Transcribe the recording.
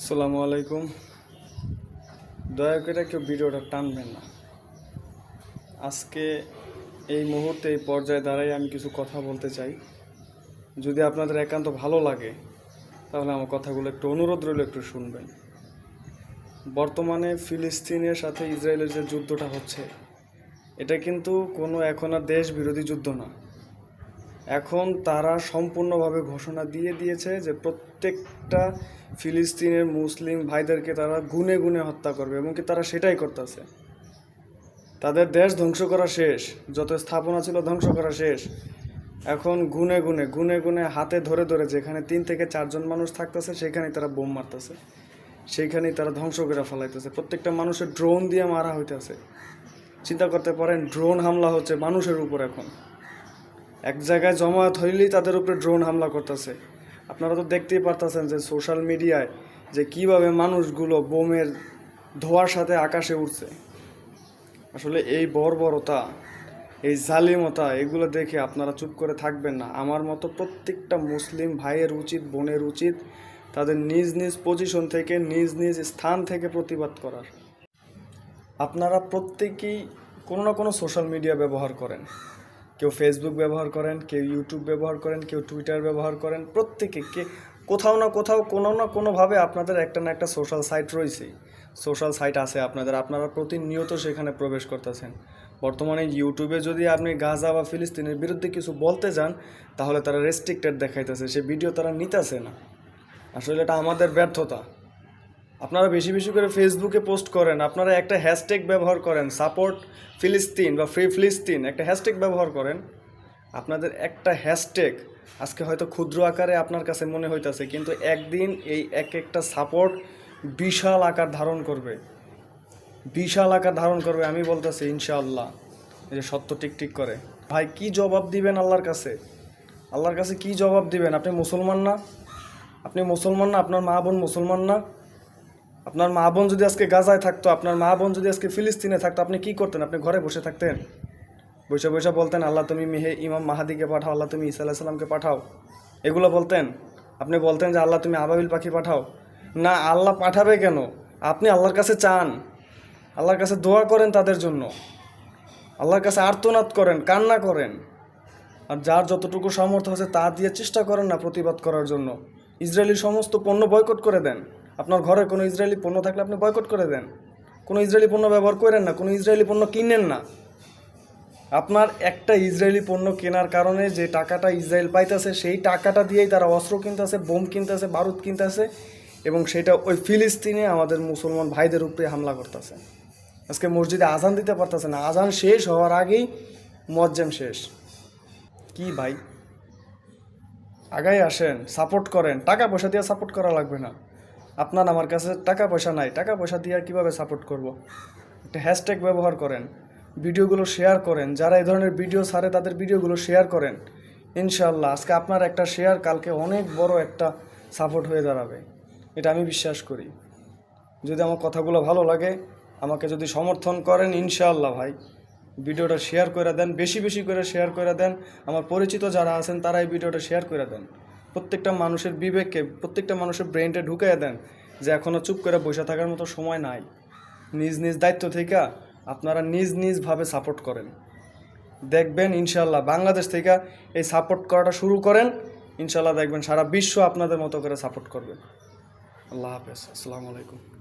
আসসালামু আলাইকুম। দয়া করে কেউ ভিডিওটা টানবেন না। আজকে এই মুহূর্তে এই পর্যায়ে দাঁড়াই আমি কিছু কথা বলতে চাই। যদি আপনাদের একান্ত ভালো লাগে, তাহলে আমার কথাগুলো একটু অনুরোধ রইল একটু শুনবেন। বর্তমানে ফিলিস্তিনের সাথে ইসরায়েলের যে যুদ্ধটা হচ্ছে, এটা কিন্তু কোনো এখন আর দেশ বিরোধী যুদ্ধ না। এখন তারা সম্পূর্ণভাবে ঘোষণা দিয়ে দিয়েছে যে প্রত্যেকটা ফিলিস্তিনের মুসলিম ভাইদেরকে তারা গুনে গুনে হত্যা করবে এবং কি তারা সেটাই করতেছে। তাদের দেশ ধ্বংস করা শেষ, যত স্থাপনা ছিল ধ্বংস করা শেষ। এখন গুনে গুনে গুনে গুনে হাতে ধরে ধরে যেখানে তিন থেকে চারজন মানুষ থাকতেছে, সেখানেই তারা বোম মারতেছে। সেইখানেই তারা ধ্বংস করে ফেলাইতেছে। প্রত্যেকটা মানুষের ড্রোন দিয়ে মারা হইতেছে। চিন্তা করতে পারেন ড্রোন হামলা হচ্ছে মানুষের উপর এখন। এক জায়গায় জমায়েত হইলেই তাদের উপরে ড্রোন হামলা করতেছে। আপনারা তো দেখতেই পারতেছেন যে সোশ্যাল মিডিয়ায় যে কীভাবে মানুষগুলো বোমের ধোয়ার সাথে আকাশে উঠছে আসলে এই বর্বরতা, এই জালিমতা, এগুলো দেখে আপনারা চুপ করে থাকবেন না। আমার মতো প্রত্যেকটা মুসলিম ভাইয়ের উচিত, বোনের উচিত তাদের নিজ নিজ পজিশন থেকে, নিজ নিজ স্থান থেকে প্রতিবাদ করার। আপনারা প্রত্যেকেই কোনো না কোনো সোশ্যাল মিডিয়া ব্যবহার করেন। কেউ ফেসবুক ব্যবহার করেন, কেউ ইউটিউব ব্যবহার করেন, কেউ টুইটার ব্যবহার করেন, প্রত্যেকে কে, কোথাও না কোথাও কোনো না কোনোভাবে আপনাদের একটা না একটা সোশ্যাল সাইট রয়েছেই। সোশ্যাল সাইট আছে আপনাদের, আপনারা প্রতিনিয়ত সেখানে প্রবেশ করতেছেন। বর্তমানে ইউটিউবে যদি আপনি গাজা বা ফিলিস্তিনের বিরুদ্ধে কিছু বলতে যান, তাহলে তারা রেস্ট্রিক্টেড দেখাইতেছে, সে ভিডিও তারা নিতেছে না। আসলে এটা আমাদের ব্যর্থতা। আপনারা বেশি বেশি করে ফেসবুকে পোস্ট করেন, আপনারা একটা হ্যাশট্যাগ ব্যবহার করেন সাপোর্ট ফিলিস্তিন বা ফ্রি ফিলিস্তিন একটা হ্যাশট্যাগ ব্যবহার করেন, আপনাদের একটা হ্যাশট্যাগ আজকে হয়তো ক্ষুদ্র আকারে আপনার কাছে মনে হইতাছে, কিন্তু একদিন এই এক একটা সাপোর্ট বিশাল আকার ধারণ করবে। বিশাল আকার ধারণ করবে, আমি বলতেছি, ইনশাআল্লাহ। এই যে সত্য টিকটিক করে। ভাই, কি জবাব দিবেন আল্লাহর কাছে? আল্লাহর কাছে কি জবাব দিবেন? আপনি মুসলমান না? আপনি মুসলমান না? আপনার মা বোন মুসলমান না? আপনার মা বোন যদি আজকে গাজায় থাকতো, আপনার মা বোন যদি আজকে ফিলিস্তিনে থাকতো, আপনি কি করতেন? আপনি ঘরে বসে থাকতেন? বসে বসে বলতেন, আল্লাহ তুমি মেহে ইমাম মাহাদিকে পাঠাও, আল্লাহ তুমি ইসা সাল্লামকে পাঠাও। এগুলো বলতেন। আপনি বলতেন যে, আল্লাহ তুমি আবাবিল পাখি পাঠাও। না, আল্লাহ পাঠাবে কেন? আপনি আল্লাহর কাছে চান। আল্লাহর কাছে দোয়া করেন তাদের জন্য। আল্লাহর কাছে আর্তনাদ করেন, কান্না করেন। আর যার যতটুকু সামর্থ্য আছে, তা দিয়ে চেষ্টা করেন না প্রতিবাদ করার জন্য। ইসরায়েলি সমস্ত পণ্য বয়কট করে দেন। আপনার ঘরে কোনো ইসরায়েলি পণ্য থাকলে আপনি বয়কট করে দেন। কোনো ইসরায়েলি পণ্য ব্যবহার করেন না, কোনো ইসরায়েলি পণ্য কিনেন না। আপনার একটা ইসরায়েলি পণ্য কেনার কারণে যে টাকাটা ইসরায়েল পাইতেছে, সেই টাকাটা দিয়েই তারা অস্ত্র কিনতেছে, বোম কিনতেছে, বারুদ কিনতেছে এবং সেটা ওই ফিলিস্তিনে আমাদের মুসলমান ভাইদের উপরে হামলা করতেছে। আজকে মসজিদে আজান দিতে পারতেছে না। আজান শেষ হওয়ার আগেই মজ্জেম শেষ। কি ভাই? আগাই আসেন সাপোর্ট করেন। টাকা পয়সা দিয়ে সাপোর্ট করা লাগবে না। আপনার আমার কাছে টাকা পয়সা নাই, টাকা পয়সা দিয়ে কীভাবে সাপোর্ট করব। একটা হ্যাশট্যাগ ব্যবহার করেন, ভিডিওগুলো শেয়ার করেন, যারা এই ধরনের ভিডিও ছাড়ে তাদের ভিডিওগুলো শেয়ার করেন। ইনশাল্লাহ আজকে আপনার একটা শেয়ার কালকে অনেক বড় একটা সাপোর্ট হয়ে দাঁড়াবে। এটা আমি বিশ্বাস করি। যদি আমার কথাগুলো ভালো লাগে, আমাকে যদি সমর্থন করেন, ইনশাআল্লাহ ভাই, ভিডিওটা শেয়ার করে দেন, বেশি বেশি করে শেয়ার করে দেন। আমার পরিচিত যারা আছেন, তারা এই ভিডিওটা শেয়ার করে দেন। প্রত্যেকটা মানুষের বিবেককে, প্রত্যেকটা মানুষের ব্রেনটা ঢুকিয়ে দেন যে এখনও চুপ করে বসে থাকার মতো সময় নাই। নিজ নিজ দায়িত্ব থেকে আপনারা নিজ নিজভাবে সাপোর্ট করেন। দেখবেন ইনশাল্লাহ বাংলাদেশ থেকে এই সাপোর্ট করাটা শুরু করেন ইনশাল্লাহ দেখবেন সারা বিশ্ব আপনাদের মতো করে সাপোর্ট করবে। আল্লাহ হাফেজ। আসসালামু আলাইকুম।